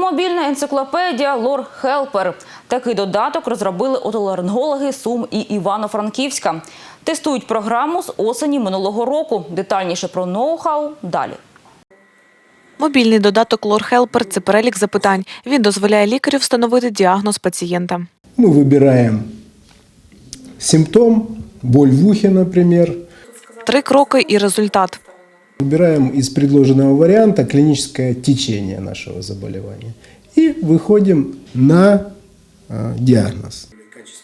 Мобільна енциклопедія Лор Хелпер. Такий додаток розробили отоларингологи Сум і Івано-Франківська. Тестують програму з осені минулого року. Детальніше про ноу-хау далі. Мобільний додаток LoreHelper – це перелік запитань. Він дозволяє лікарю встановити діагноз пацієнта. Мы выбираем симптом, боль в ухе, например. Три кроки і результат. Выбираем из предложенного варианта клиническое течение нашего заболевания. И выходим на э, диагноз.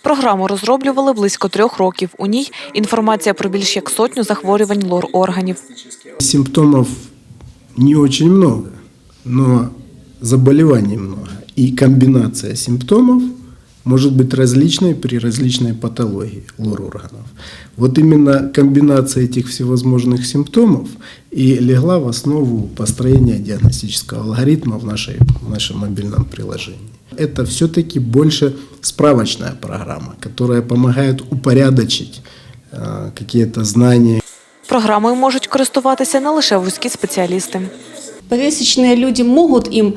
Програму розроблювали близько трьох років. У ній інформація про більш як сотню захворювань лор-органів. Симптомов не очень много, но заболеваний много. И комбинация симптомов – может быть различной при различной патологии лор-органов. Вот именно комбинация этих всевозможных симптомов и легла в основу построения диагностического алгоритма в, нашей, в нашем мобильном приложении. Это все-таки больше справочная программа, которая помогает упорядочить э, какие-то знания, Програмою можуть користуватися не лише вузькі спеціалісти. Пересечные люди могут им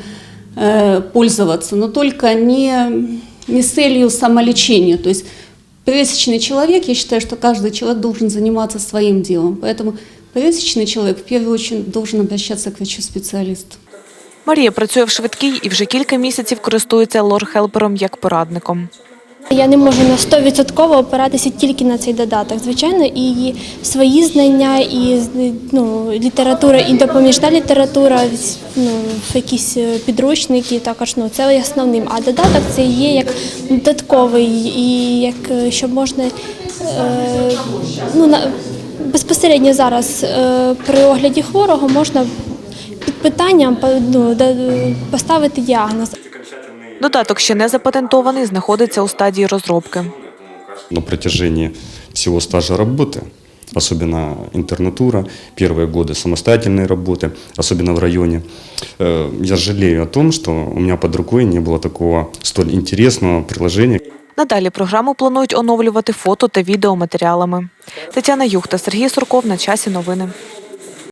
э, пользоваться, но только не, не с целью самолечения. То есть пересечный человек, я считаю, что каждый человек должен заниматься своим делом. Поэтому пересечный человек в первую очередь должен обращаться к врачу-специалисту. Марія працює в швидкій і вже кілька місяців користується лор-хелпером як порадником. Я не можу на 100% опиратися тільки на цей додаток. Звичайно, і свої знання, і ну, література, і допоміжна література, ну, якісь підручники, також ну, це основним. А додаток це є як додатковий, і як е, щоб можна е, ну, на, безпосередньо зараз е, при огляді хворого можна під питанням ну, поставити діагноз. Додаток ще не запатентований, знаходиться у стадії розробки. на протяжении всего стажа работы, особенно интернатура, первые годы самостоятельной работы, особенно в районе, э, я жалею о том, что у меня под рукой не было такого столь интересного приложения. Надалі програму планують оновлювати фото та відеоматеріалами. Тетяна Юхта, Сергій Сурков на часі новини.